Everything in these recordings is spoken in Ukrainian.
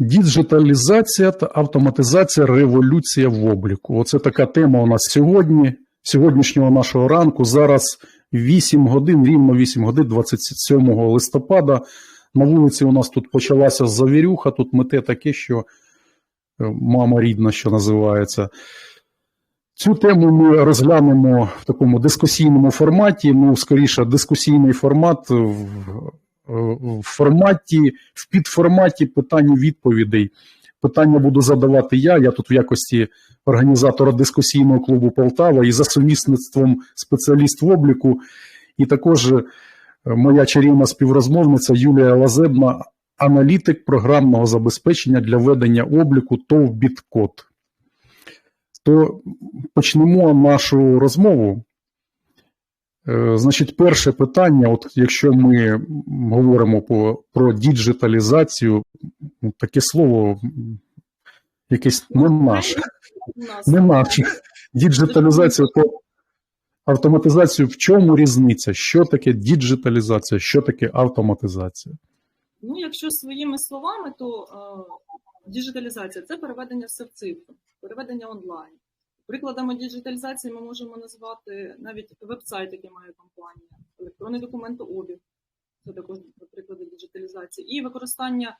Діджиталізація та автоматизація революція в обліку. Оце така тема у нас сьогодні, сьогоднішнього нашого ранку. Зараз 8 годин, рівно 8 годин 27 листопада. На вулиці у нас тут почалася завірюха, тут мете таке, що е, мама рідна, що називається. Цю тему ми розглянемо в такому дискусійному форматі. Ну, скоріше, дискусійний формат в, в форматі, в підформаті питань відповідей. Питання буду задавати я. Я тут в якості організатора дискусійного клубу Полтава і за сумісництвом спеціаліст в обліку. І також е, моя чарівна співрозмовниця Юлія Лазебна, аналітик програмного забезпечення для ведення обліку ТОВ Біткод. То почнемо нашу розмову. Е, Значить, перше питання: от якщо ми говоримо по, про діджиталізацію, таке слово якесь не наше, не наше. Діджиталізація, то автоматизацію в чому різниця? Що таке діджиталізація, що таке автоматизація? Ну, якщо своїми словами, то е, діджиталізація це переведення все в цифру, переведення онлайн. Прикладами діджиталізації ми можемо назвати навіть веб-сайт, який має компанія, електронний документообіг, це також приклади діджиталізації, і використання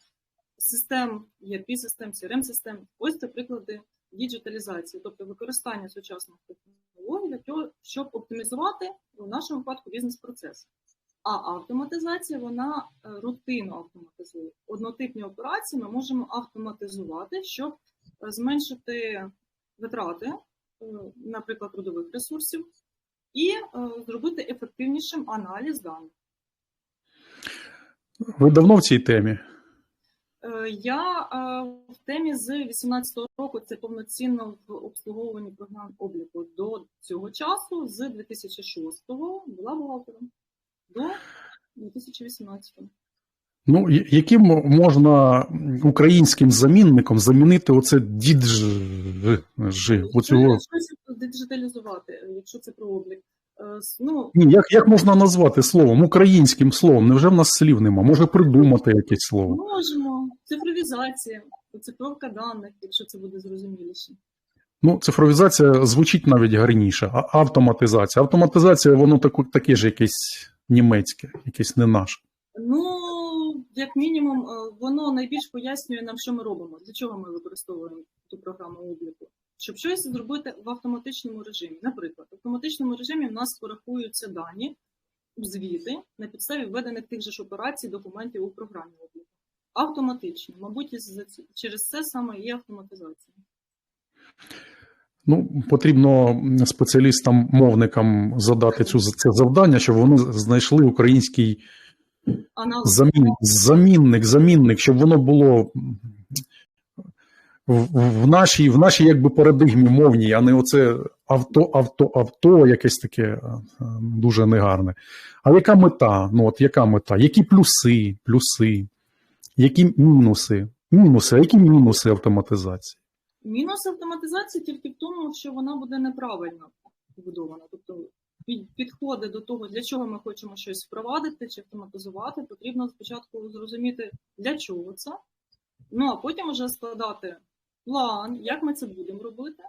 систем, ERP-систем, CRM-систем. Ось це приклади діджиталізації, тобто використання сучасних технологій для того, щоб оптимізувати в нашому випадку бізнес-процес. А автоматизація вона е, рутинно автоматизує. Однотипні операції ми можемо автоматизувати, щоб е, зменшити витрати, наприклад, трудових ресурсів, і е, зробити ефективнішим аналіз даних. Ви давно в цій темі? Е, Я е, в темі з 2018 року це повноцінно в обслуговуванні програм обліку. До цього часу, з 2006 була бухгалтером до 2018. Ну, яким можна українським замінником замінити оце дідж, оцього диджиталізувати, якщо це про облік. Е, Ну, Ні, як, як можна назвати словом, українським словом? Невже в нас слів нема? Може придумати якесь слово? можемо. Цифровізація, оцифровка даних, якщо це буде зрозуміліше. Ну, цифровізація звучить навіть гарніше, а автоматизація. Автоматизація, воно таку, таке ж якесь німецьке, якесь не наше. Ну, як мінімум, е, воно найбільш пояснює нам, що ми робимо, для чого ми використовуємо ту програму обліку. Щоб щось зробити в автоматичному режимі. Наприклад, в автоматичному режимі в нас порахуються дані, звіти на підставі введених тих же ж операцій, документів у програмі обліку. Автоматично, мабуть, через це саме і автоматизація. Ну, потрібно спеціалістам, мовникам задати цю це завдання, щоб вони знайшли український Аналог замін, замінник, замінник, щоб воно було в, в нашій, в нашій якби парадигмі мовній, а не оце авто, авто, авто, якесь таке е, дуже негарне. А яка мета? Ну, от яка мета? Які плюси, плюси, які мінуси? Мінуси, а які мінуси автоматизації? Мінус автоматизації тільки в тому, що вона буде неправильно побудована. Тобто підходи до того, для чого ми хочемо щось впровадити чи автоматизувати, потрібно спочатку зрозуміти, для чого це. Ну а потім вже складати план, як ми це будемо робити,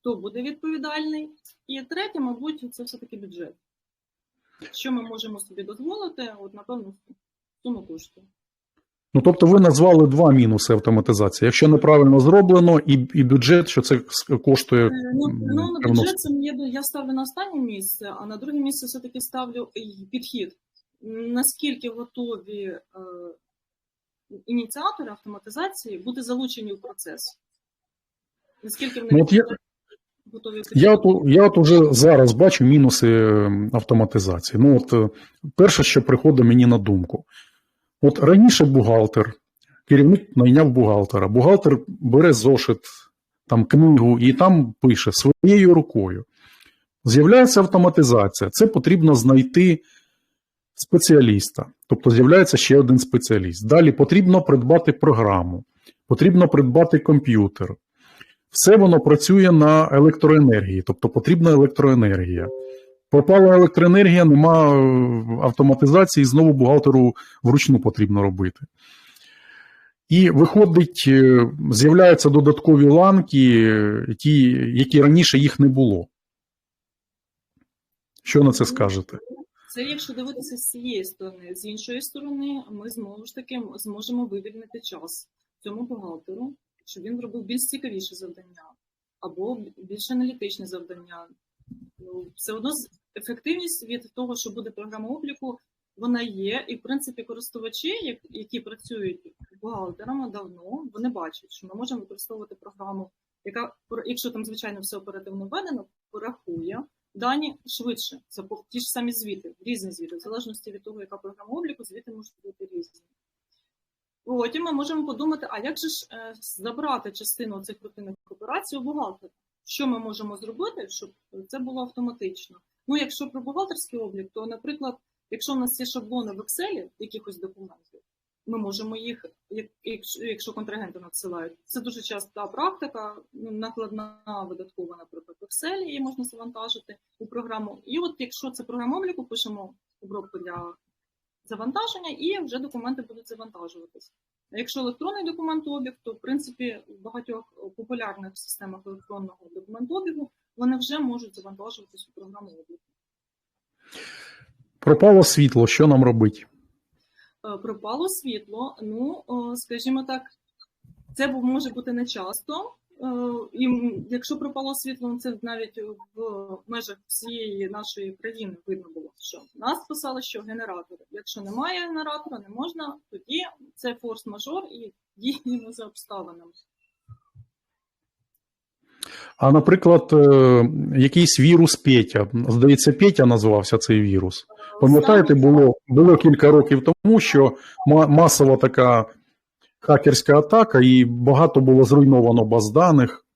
хто буде відповідальний. І третє, мабуть, це все-таки бюджет. Що ми можемо собі дозволити, от напевно, суму коштує. Ну, тобто ви назвали два мінуси автоматизації. Якщо неправильно зроблено, і, і бюджет, що це коштує. Е, Ну, ну на бюджет це я, я ставлю на останнє місце, а на друге місце все-таки ставлю підхід. Наскільки готові е, ініціатори автоматизації бути залучені в процес? Наскільки вони Ну, от я- готові Я от, я от уже зараз бачу мінуси е, автоматизації. Ну, от е, перше, що приходить мені на думку. От раніше бухгалтер, керівник найняв бухгалтера. Бухгалтер бере зошит, там книгу і там пише своєю рукою. З'являється автоматизація. Це потрібно знайти спеціаліста. Тобто з'являється ще один спеціаліст. Далі потрібно придбати програму, потрібно придбати комп'ютер. Все воно працює на електроенергії, тобто потрібна електроенергія. Пропала електроенергія, нема автоматизації, знову бухгалтеру вручну потрібно робити. І виходить, е, з'являються додаткові ланки, ті, які раніше їх не було. Що на це скажете? Це якщо дивитися з цієї сторони. З іншої сторони, ми знову ж таки зможемо вивільнити час цьому бухгалтеру, щоб він робив більш цікавіші завдання або більш аналітичні завдання. Ну, все одно ефективність від того, що буде програма обліку, вона є, і в принципі користувачі, які працюють бухгалтерами давно, вони бачать, що ми можемо використовувати програму, яка, якщо там звичайно все оперативно введено, порахує дані швидше. Це ті ж самі звіти, різні звіти, в залежності від того, яка програма обліку, звіти можуть бути різні. Потім ми можемо подумати, а як же ж е, забрати частину цих рутинних операцій у бухгалтера? Що ми можемо зробити, щоб це було автоматично? Ну, якщо про бухгалтерський облік, то, наприклад, якщо в нас є шаблони в Excel якихось документів, ми можемо їх, якщо, якщо контрагенти надсилають. Це дуже часта практика, ну, накладна видаткова, наприклад, в Excel, її можна завантажити у програму. І от якщо це програма обліку, пишемо обробку для завантаження, і вже документи будуть завантажуватись. А якщо електронний документообіг, то в принципі в багатьох популярних системах електронного документообігу вони вже можуть завантажуватись у програму обліку. Пропало світло, що нам робити? Е, пропало світло. Ну, скажімо так, це може бути не часто. Е, І якщо пропало світло, це навіть в межах всієї нашої країни видно було, що нас писали, що генератори. Якщо немає генератора, не можна, тоді це форс-мажор і діємо за обставинами. А, наприклад, е, якийсь вірус Петя. Здається, Петя назвався цей вірус. Пам'ятаєте, було, було кілька років тому, що масова така хакерська атака, і багато було зруйновано баз даних.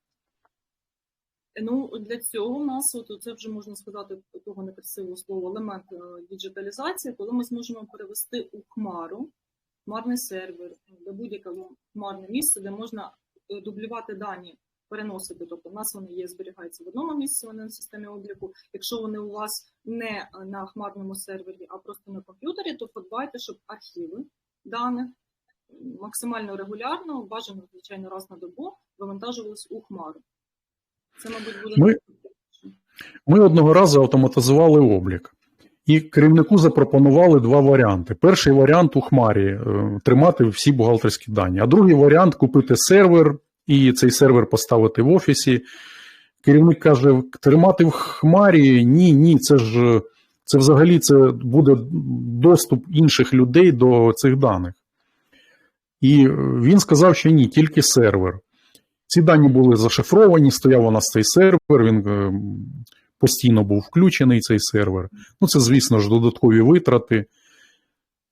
Ну, для цього у нас, от це вже можна сказати, того некрасивого слова, елемент е, діджиталізації, коли ми зможемо перевести у хмару, хмарний сервер, до будь-якого хмарне місце, де можна е, дублювати дані, переносити. Тобто, у нас вони є, зберігаються в одному місці, вони на системі обліку. Якщо вони у вас не на хмарному сервері, а просто на комп'ютері, то подбайте, щоб архіви даних максимально регулярно, бажано, звичайно, раз на добу, вивантажувалися у хмару. Це, мабуть, буде Ми- Ми одного разу автоматизували облік. І керівнику запропонували два варіанти. Перший варіант у хмарі е, тримати всі бухгалтерські дані, а другий варіант купити сервер і цей сервер поставити в офісі. Керівник каже: тримати в хмарі ні, ні, це ж це взагалі це буде доступ інших людей до цих даних. І він сказав, що ні, тільки сервер. Ці дані були зашифровані, стояв у нас цей сервер, він е, постійно був включений цей сервер. Ну, це, звісно ж, додаткові витрати.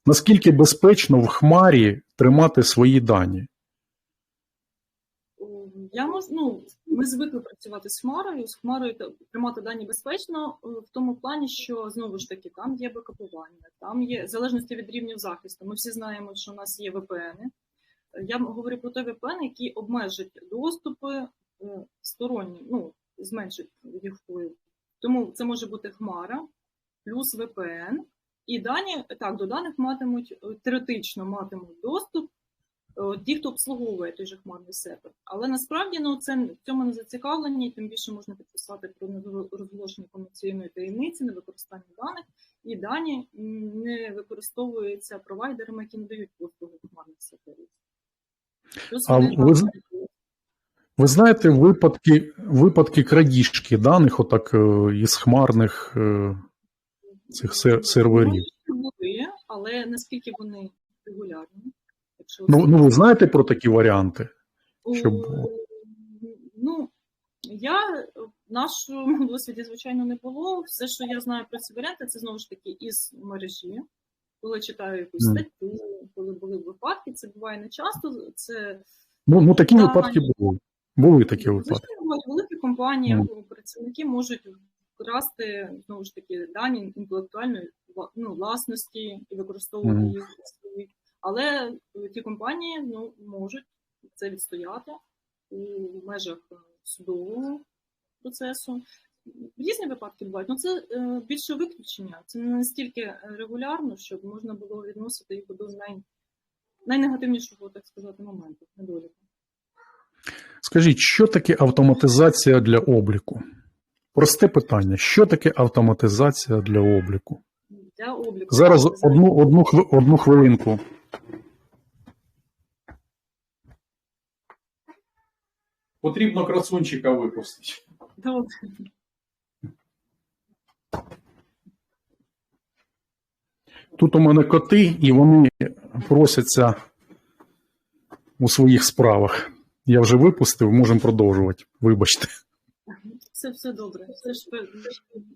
Наскільки безпечно в хмарі тримати свої дані? Я можу, ну, ми звикли працювати з хмарою, з хмарою тримати дані безпечно е, в тому плані, що знову ж таки там є бекапування, там є в залежності від рівнів захисту. Ми всі знаємо, що у нас є VPN. Я говорю про той VPN, який обмежить доступи е, сторонні, ну, зменшить їх вплив. Тому це може бути хмара плюс VPN. І дані, так, до даних матимуть е, теоретично матимуть доступ ті, хто обслуговує той же хмарний сервер. Але насправді ну, це в цьому не зацікавлені, тим більше можна підписати про розголошення комерційної таємниці, невикористання даних, і дані не використовуються провайдерами, які надають послуги хмарних серверів. А ви Ви знаєте випадки, випадки крадіжки даних, отак е, із хмарних е, цих серверів. Були, але наскільки вони регулярні? Якщо Ну, ну ви знаєте про такі варіанти? щоб Ну, я в нашому досвіді, звичайно, не було. Все, що я знаю про ці варіанти, це знову ж таки із мережі. Коли читаю якусь статтю, коли були випадки, це буває не часто. Це Ну, ну такі Так. випадки були. Були такі випадки. звичайно великі компанії, Мгм. працівники можуть вкрасти знову ж таки дані інтелектуальної ну, власності і використовувати їх для своїх. Але е, ті компанії ну, можуть це відстояти у межах е, судового процесу. Різні випадки бувають. Ну це е, більше виключення. Це не настільки регулярно, щоб можна було відносити їх до най, найнегативнішого, так сказати, моменту, недоліку. Скажіть, що таке автоматизація для обліку? Просте питання: що таке автоматизація для обліку? Для обліку. Зараз одну, одну, одну хвилинку. Потрібно красунчика випустити. Тут у мене коти, і вони просяться у своїх справах. Я вже випустив, можемо продовжувати. Вибачте. Все, все добре. Це ж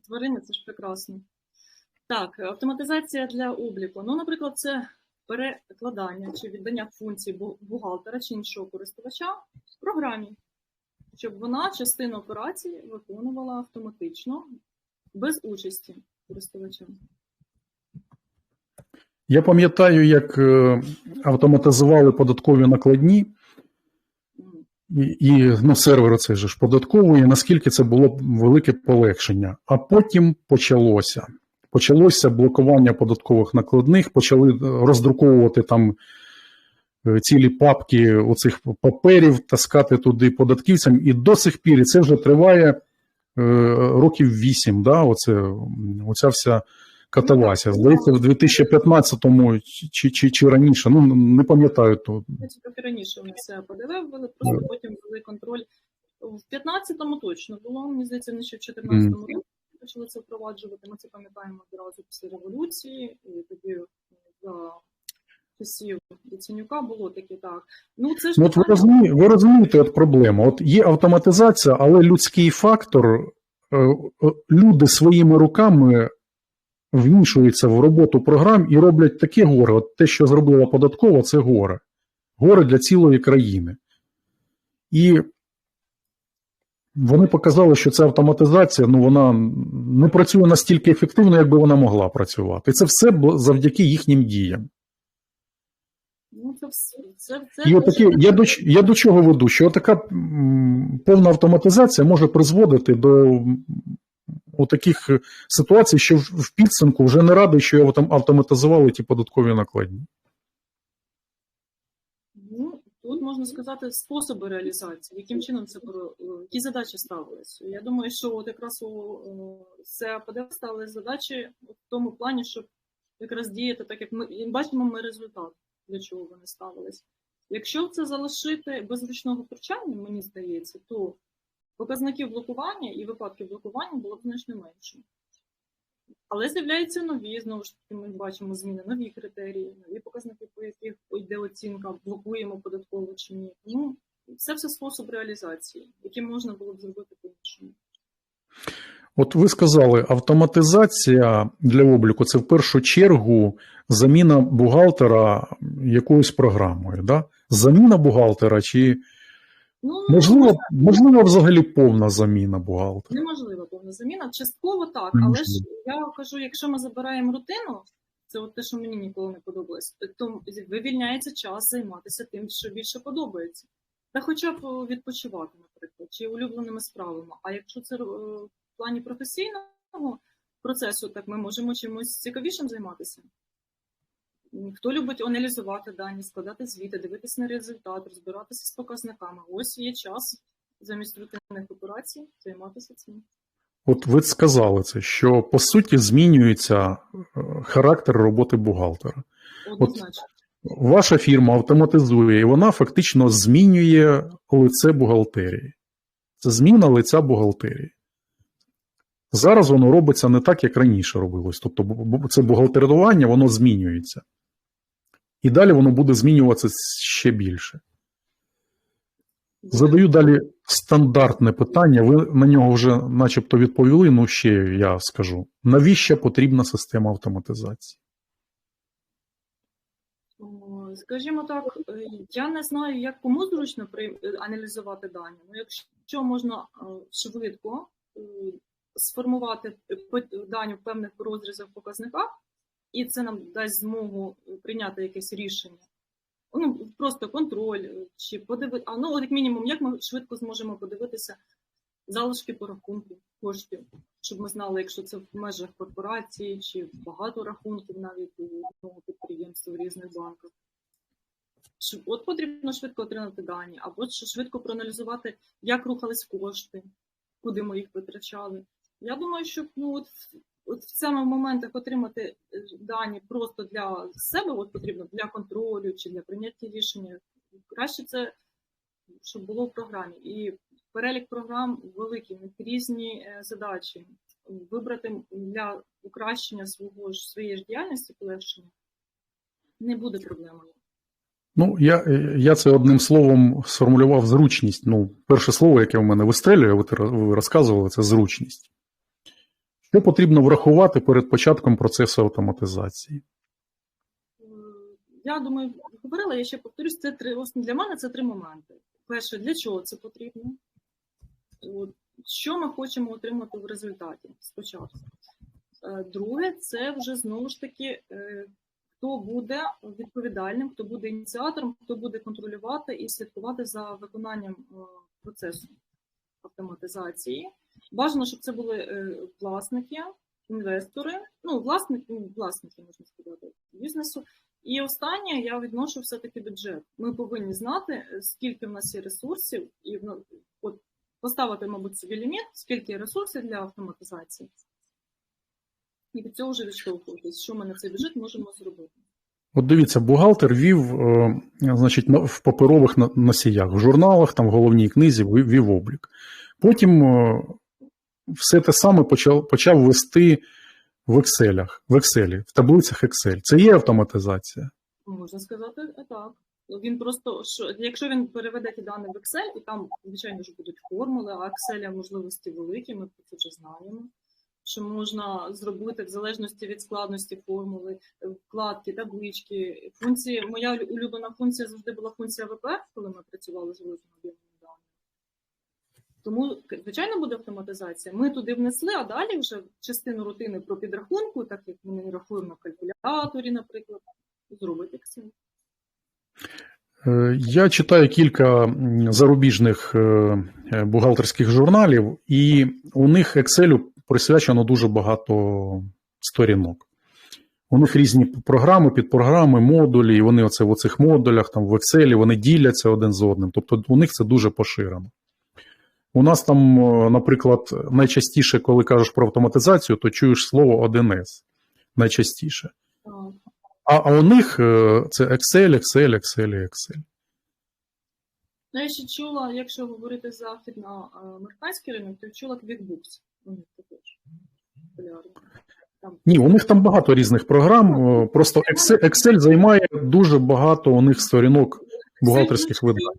тварини, це ж прекрасно. Так, автоматизація для обліку. Ну, наприклад, це перекладання чи віддання функцій бухгалтера чи іншого користувача в програмі, щоб вона частину операцій виконувала автоматично, без участі користувача. Я пам'ятаю, як е, автоматизували податкові накладні, і, і ну, сервер цей же ж податковий, наскільки це було велике полегшення. А потім почалося. Почалося блокування податкових накладних, почали е, роздруковувати там цілі папки оцих паперів, таскати туди податківцям, і до сих пір і це вже триває е, років вісім. Да, оце, оця вся катавасія. Здається, в 2015-му чи, чи, чи раніше, ну не пам'ятаю то. Це трохи раніше вони все ПДВ ввели, просто потім ввели контроль. В 15-му точно було, мені здається, вони ще в 14-му році почали це впроваджувати. Ми це пам'ятаємо одразу після революції, і тоді е, за часів Яценюка було таке так. Ну це ж Ну, от ви, розумієте, ви розумієте от проблему. От є автоматизація, але людський фактор, е, люди своїми руками вмішуються в роботу програм і роблять таке горе. От те, що зробила податкова, це горе. Горе для цілої країни. І вони показали, що ця автоматизація ну, вона не працює настільки ефективно, як би вона могла працювати. І це все завдяки їхнім діям. Це, це, І дуже отакі, я, до, я до чого веду? Що така повна автоматизація може призводити до таких ситуацій, що в, в підсумку вже не радий, що його там автоматизували ті податкові накладні. Ну, тут можна сказати способи реалізації, яким чином це про- е, які задачі ставились. Я думаю, що от якраз у е, СЕАПД ставили задачі в тому плані, щоб якраз діяти так, як ми бачимо ми результат, для чого вони ставились. Якщо це залишити без ручного втручання, мені здається, то показників блокування і випадків блокування було б значно менше. Але з'являються нові, знову ж таки, ми бачимо зміни, нові критерії, нові показники, по яких йде оцінка, блокуємо податково чи ні. Ну, це все спосіб реалізації, який можна було б зробити по-іншому. От ви сказали, автоматизація для обліку це в першу чергу заміна бухгалтера якоюсь програмою. Да? Заміна бухгалтера, чи Ну, можливо, можливо взагалі повна заміна бухгалтера? неможлива повна заміна. Частково так, але ж я кажу, якщо ми забираємо рутину, це от те, що мені ніколи не подобалось, то вивільняється час займатися тим, що більше подобається. Та хоча б відпочивати, наприклад, чи улюбленими справами. А якщо це е, в плані професійного процесу, так ми можемо чимось цікавішим займатися. Хто любить аналізувати дані, складати звіти, дивитися на результат, розбиратися з показниками. Ось є час замість рутинних операцій займатися цим. От ви сказали це, що по суті змінюється е, характер роботи бухгалтера. Однозначно. Ваша фірма автоматизує, і вона фактично змінює лице бухгалтерії. Це зміна лиця бухгалтерії. Зараз воно робиться не так, як раніше робилось. Тобто, це бухгалтерування, воно змінюється. І далі воно буде змінюватися ще більше. Задаю далі стандартне питання. Ви на нього вже начебто відповіли, ну ще я скажу. Навіщо потрібна система автоматизації? Скажімо так, е, я не знаю, як кому зручно е, аналізувати дані. Ну, якщо можна е, швидко сформувати дані в певних розрізах показниках, і це нам дасть змогу прийняти якесь рішення. Ну, просто контроль, е, чи подивити, а ну, от як мінімум, як ми швидко зможемо подивитися залишки по рахунку коштів, щоб ми знали, якщо це в межах корпорації, чи багато рахунків навіть у одного підприємства в різних банках. От потрібно швидко отримати дані, або швидко проаналізувати, як рухались кошти, куди ми їх витрачали. Я думаю, що ну, от, от в цьому моментах отримати е, дані просто для себе, от потрібно для контролю чи для прийняття рішення. Краще це, щоб було в програмі. І перелік програм великий, різні е, задачі. Вибрати для покращення свого ж своєї ж діяльності, полегшення не буде проблемою. Ну, я, я це одним словом сформулював зручність. Ну, перше слово, яке в мене вистрелює, ви, ви розказували, це зручність. Що потрібно врахувати перед початком процесу автоматизації? Я думаю, говорила, я ще повторюсь, це три ос- для мене це три моменти. Перше, для чого це потрібно? От, що ми хочемо отримати в результаті спочатку. Е, Друге, це вже знову ж таки, е, хто буде відповідальним, хто буде ініціатором, хто буде контролювати і слідкувати за виконанням е, процесу автоматизації. Бажано, щоб це були е, власники, інвестори, ну, власники, ну, власники, можна сказати, бізнесу. І останнє я відношу все-таки бюджет. Ми повинні знати, е, скільки в нас є ресурсів, і ну, от поставити, мабуть, собі ліміт, скільки є ресурсів для автоматизації. І від цього вже відштовхуватись, що ми на цей бюджет можемо зробити. От дивіться, бухгалтер вів, е, значить, в паперових носіях, в журналах, там, в головній книзі вів, облік. Потім все те саме почав, почав вести в Excel, в Excel, в таблицях Excel. Це є автоматизація. Можна сказати е, так. Він просто що якщо він переведе ті дані в Excel, і там, звичайно ж, будуть формули, а Excel можливості великі, ми про це вже знаємо. Що можна зробити в залежності від складності формули, вкладки, таблички, функції. Моя улюблена функція завжди була функція ВП, коли ми працювали з великими об'ємами даних. Тому, звичайно, буде автоматизація. Ми туди внесли, а далі вже частину рутини про підрахунку, так як ми не рахуємо на калькуляторі, наприклад, зробить Excel. Е, Я читаю кілька зарубіжних е, е, бухгалтерських журналів, і у них Excel присвячено дуже багато сторінок. У них різні програми, підпрограми, модулі, і вони оце в оцих модулях, там в Excel, вони діляться один з одним. Тобто у них це дуже поширено. У нас там, е, наприклад, найчастіше, коли кажеш про автоматизацію, то чуєш слово 1С. Найчастіше. А, а у них е, це Excel, Excel, Excel і Excel. Ну, я ще чула, якщо говорити західно-американський ринок, то чула QuickBooks. У них також популярний. Там Ні, у них там багато різних програм. е, Просто Excel, Excel займає дуже багато у них сторінок бухгалтерських видань.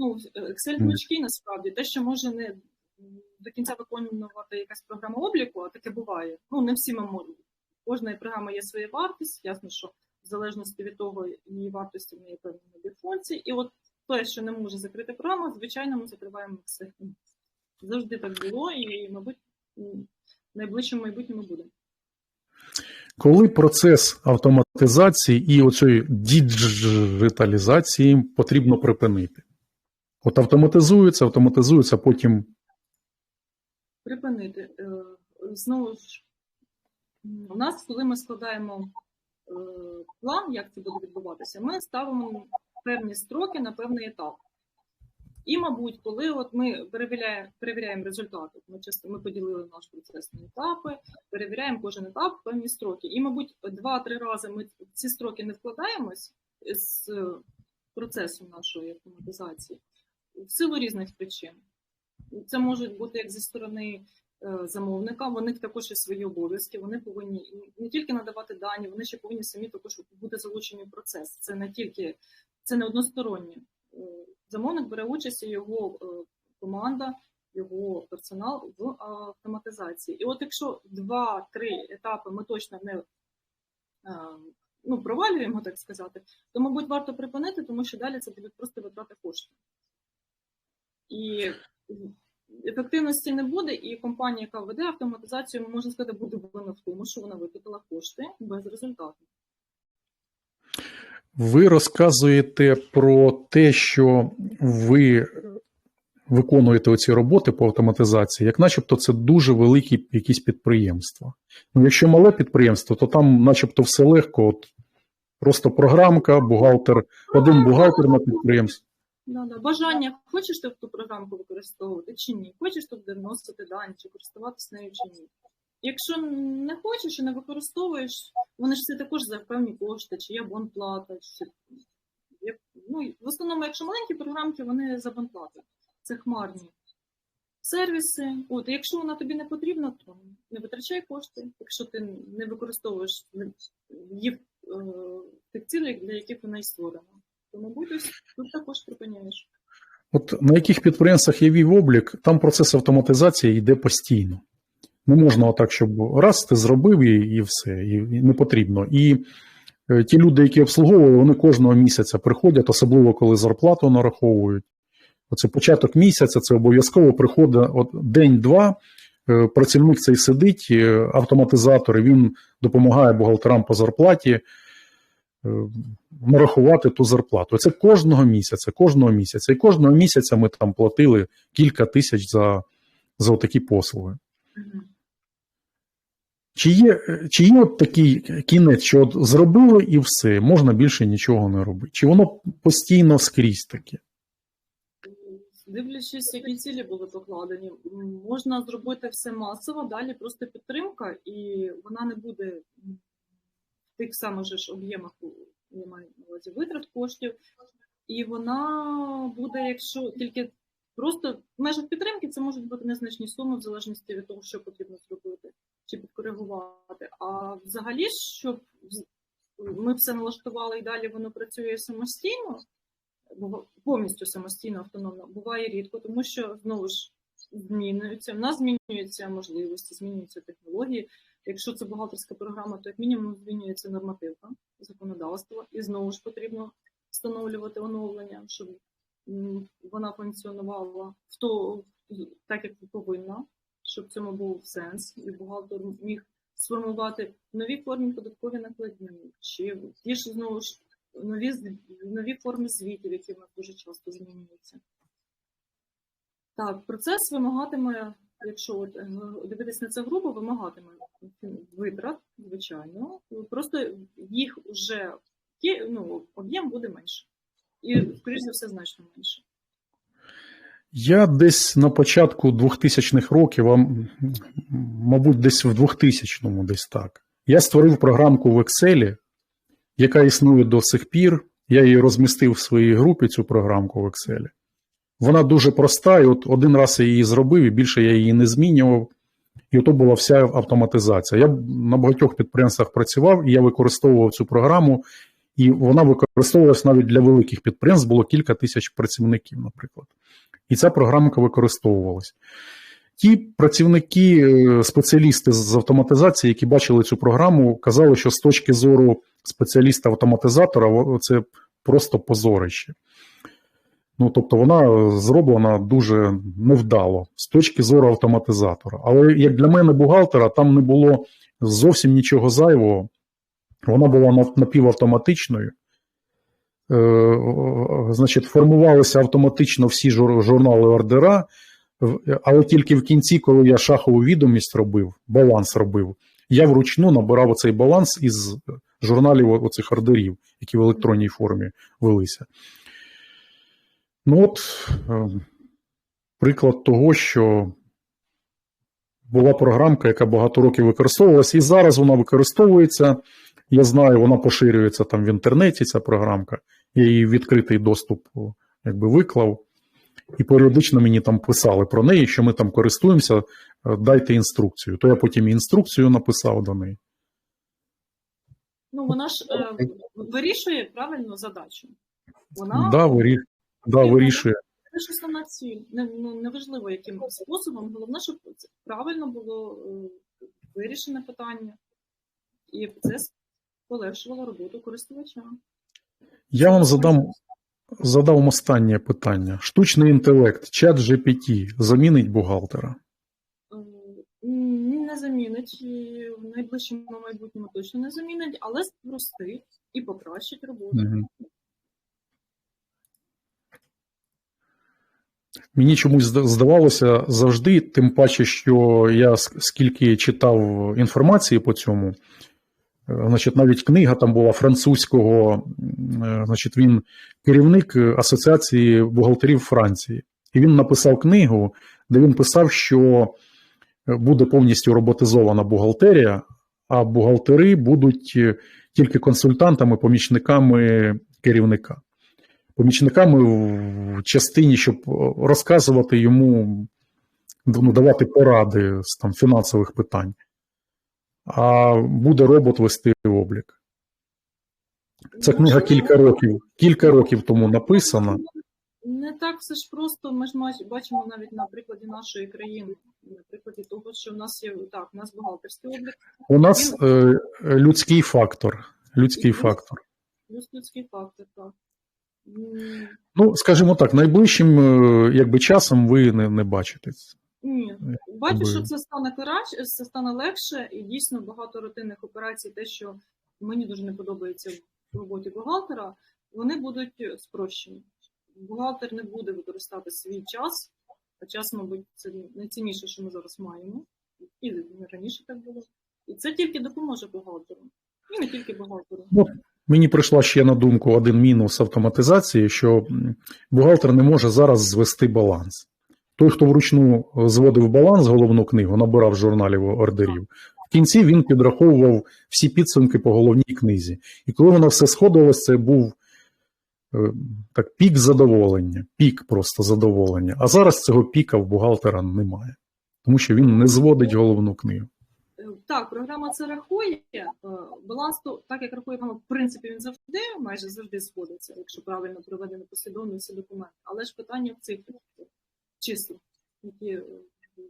Ну, Excel книжки насправді те, що може не до кінця виконувати якась програма обліку, а таке буває. Ну, не всі ми можемо. Кожної програми є своя вартість, ясно, що в залежності від того, її вартості в неї певний набір функцій. І от те, що не може закрити програму, звичайно, ми закриваємо Excel. Завжди так було, і, мабуть, в найближчому майбутньому буде. Коли процес автоматизації і оцієї діджиталізації потрібно припинити. От автоматизується, автоматизується, потім припинити. Е, Знову ж, у нас, коли ми складаємо е, план, як це буде відбуватися, ми ставимо певні строки на певний етап. І, мабуть, коли от ми перевіряємо, перевіряємо результати, ми часто ми поділили наш процес на етапи, перевіряємо кожен етап певні строки. І, мабуть, два-три рази ми ці строки не вкладаємось з процесом нашої автоматизації в силу різних причин. Це можуть бути як зі сторони е, замовника, в них також є свої обов'язки, вони повинні не тільки надавати дані, вони ще повинні самі також бути залучені в процес. Це не тільки це не одностороннє. Е, Замовник бере участь його е, команда, його персонал в автоматизації. І от якщо два-три етапи ми точно не ну, провалюємо, так сказати, то, мабуть, варто припинити, тому що далі це будуть просто витрати коштів. І ефективності не буде, і компанія, яка веде автоматизацію, можна сказати, буде винна в тому, що вона витратила кошти без результату. ви розказуєте про те, що ви виконуєте оці роботи по автоматизації, як начебто це дуже великі якісь підприємства. Ну, якщо мале підприємство, то там начебто все легко. От Просто програмка, бухгалтер, один бухгалтер на підприємстві. Да, да. Бажання, хочеш ти ту програмку використовувати чи ні? Хочеш туди вносити дані, чи користуватися нею чи ні? Якщо не хочеш і не використовуєш, вони ж це також за певні кошти, чи є бонплата, чи як- ну, в основному, якщо маленькі програмки, вони за бонплату. Це хмарні сервіси. От, якщо вона тобі не потрібна, то не витрачай кошти. Якщо ти не використовуєш їх е, тих цілей, для яких вона і створена. То, мабуть, тут також припиняєш. От на яких підприємствах я вів облік, там процес автоматизації йде постійно. Не можна отак, щоб раз ти зробив і, і все, і, не потрібно. І е, ті люди, які обслуговували, вони кожного місяця приходять, особливо коли зарплату нараховують. Оце початок місяця, це обов'язково приходить день-два. е, Працівник цей сидить, е, автоматизатор, він допомагає бухгалтерам по зарплаті нарахувати ту зарплату. Це кожного місяця, кожного місяця. І кожного місяця ми там платили кілька тисяч за, за такі послуги. Чи є, чи є от такий кінець, що от зробили і все, можна більше нічого не робити? Чи воно постійно скрізь таке? Дивлячись, які цілі були покладені, можна зробити все масово, далі просто підтримка, і вона не буде тих самих же ж об'ємах, я маю на увазі витрат коштів, і вона буде, якщо тільки просто в межах підтримки, це можуть бути незначні суми в залежності від того, що потрібно зробити чи підкоригувати. А взагалі, щоб ми все налаштували і далі воно працює самостійно, повністю самостійно автономно буває рідко, тому що знову ж змінюються. В нас змінюються можливості, змінюються технології. Якщо це бухгалтерська програма, то як мінімум змінюється нормативка законодавства, і знову ж потрібно встановлювати оновлення, щоб вона функціонувала в то, так, як повинна, щоб цьому був сенс, і бухгалтер міг сформувати в новій формі податкові накладні, чи ті ж знову ж нові, нові форми звітів, які в нас дуже часто змінюються. Так, процес вимагатиме, якщо е, дивитись на це грубо, вимагатиме витрат, звичайно. Просто їх вже ну, об'єм буде менше. І, скоріш за все, значно менше. Я десь на початку 2000-х років, а мабуть, десь в 2000-му, десь так. Я створив програмку в Excel, яка існує до сих пір. Я її розмістив в своїй групі, цю програмку в Excel. Вона дуже проста, і от один раз я її зробив, і більше я її не змінював. І ото була вся автоматизація. Я на багатьох підприємствах працював, і я використовував цю програму, і вона використовувалась навіть для великих підприємств, було кілька тисяч працівників, наприклад. І ця програмка використовувалась. Ті працівники, е, спеціалісти з автоматизації, які бачили цю програму, казали, що з точки зору спеціаліста-автоматизатора це просто позорище. Ну, тобто вона зроблена дуже невдало з точки зору автоматизатора. Але як для мене, бухгалтера, там не було зовсім нічого зайвого. Вона була напівавтоматичною. Е, Значить, формувалися автоматично всі жур- журнали ордера, але тільки в кінці, коли я шахову відомість робив, баланс робив, я вручну набирав оцей баланс із журналів оцих ордерів, які в електронній формі велися. Ну от е, приклад того, що була програмка, яка багато років використовувалася, і зараз вона використовується. Я знаю, вона поширюється там в інтернеті, ця програмка. Я її відкритий доступ якби виклав. І періодично мені там писали про неї, що ми там користуємося, е, дайте інструкцію. То я потім інструкцію написав до неї. Ну, вона ж е, вирішує правильно задачу. Вона Да, вирі... да, вирішує. Це ж основна ціль. Не, ну, неважливо, яким способом. Головне, щоб правильно було е, вирішене питання, і це полегшувало роботу користувача. Я вам задам, задам останнє питання. Штучний інтелект, чат GPT замінить бухгалтера? Е, Не замінить, і в найближчому майбутньому точно не замінить, але спростить і покращить роботу. Мгм. Мені чомусь здавалося завжди, тим паче, що я скільки читав інформації по цьому, Е, Значить, навіть книга там була французького, е, значить, він керівник Асоціації бухгалтерів Франції. І він написав книгу, де він писав, що буде повністю роботизована бухгалтерія, а бухгалтери будуть тільки консультантами, помічниками керівника. Помічниками в частині, щоб розказувати йому, ну, давати поради з там, фінансових питань. А буде робот вести облік. Ця книга кілька років, кілька років тому написана. Не так все ж просто. Ми ж бачимо навіть на прикладі нашої країни, на прикладі того, що в нас є так, у нас бухгалтерський облік, У нас е, людський фактор. Людський фактор. людський фактор. Так. Ну, скажімо так, найближчим е, якби, часом ви не, не бачите. Ні, бачу, що це стане краще, це стане легше, і дійсно багато рутинних операцій, те, що мені дуже не подобається в роботі бухгалтера, вони будуть спрощені. Бухгалтер не буде використати свій час, а час, мабуть, це найцінніше, що ми зараз маємо, і раніше так було. І це тільки допоможе бухгалтеру. І не тільки бухгалтеру. Мені прийшла ще на думку один мінус автоматизації, що бухгалтер не може зараз звести баланс. Той, хто вручну зводив баланс, головну книгу, набирав журналів ордерів, в кінці він підраховував всі підсумки по головній книзі. І коли воно все сходилось, це був е, так, пік задоволення, пік просто задоволення. А зараз цього піка в бухгалтера немає, тому що він не зводить головну книгу. Так, програма це рахує. Е, Баланс, так як рахує в принципі, він завжди, майже завжди сходиться, якщо правильно проведено послідовно всі документи. Але ж питання в цифрах, числах, які е,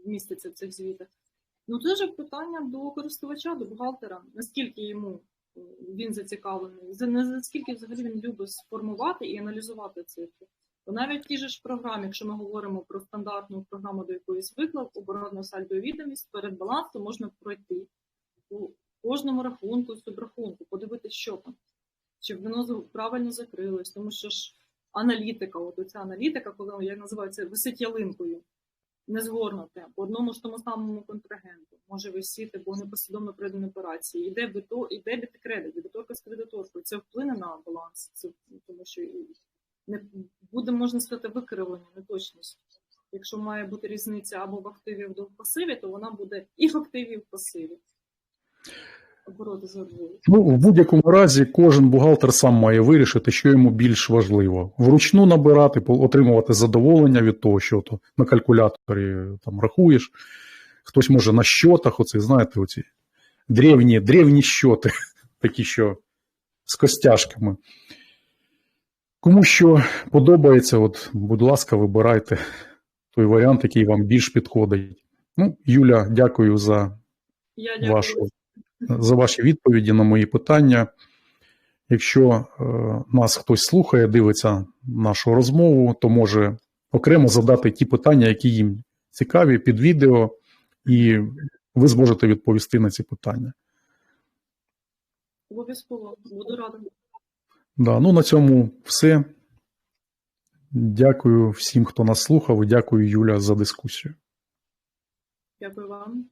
містяться в цих звітах. Ну, це ж питання до користувача, до бухгалтера, наскільки йому е, він зацікавлений, за- наскільки взагалі він любить сформувати і аналізувати цифри. Бо навіть же ж програмі, якщо ми говоримо про стандартну програму, до якої звикла, оборонну сальдо відомість, перед балансом можна пройти у кожному рахунку, субрахунку, подивитися, що там, чи воно правильно закрилось, тому що ж аналітика, от оця аналітика, коли я називаю це висить ялинкою, не згорнуте по одному ж тому самому контрагенту, може висіти, бо непослідовно проведені операції, іде бито, і дебіт і кредит, дебіторка з кредиторкою. Це вплине на баланс, це, тому що не буде, можна сказати, викривлення, неточність. Якщо має бути різниця або в активі, або в пасиві, то вона буде і в активі, і в пасиві. Ну, в будь-якому разі, кожен бухгалтер сам має вирішити, що йому більш важливо: вручну набирати, отримувати задоволення від того, що то на калькуляторі там рахуєш. Хтось може на щотах, оці, знаєте, оці древні, древні щоти, такі, що з костяшками. Кому що подобається, от, будь ласка, вибирайте той варіант, який вам більш підходить. Ну, Юля, дякую за Я дякую. вашу, за ваші відповіді на мої питання. Якщо е, нас хтось слухає, дивиться нашу розмову, то може окремо задати ті питання, які їм цікаві під відео, і ви зможете відповісти на ці питання. Обов'язково буду рада. Да, ну на цьому все. Дякую всім, хто нас слухав, дякую, Юля, за дискусію. Дякую вам.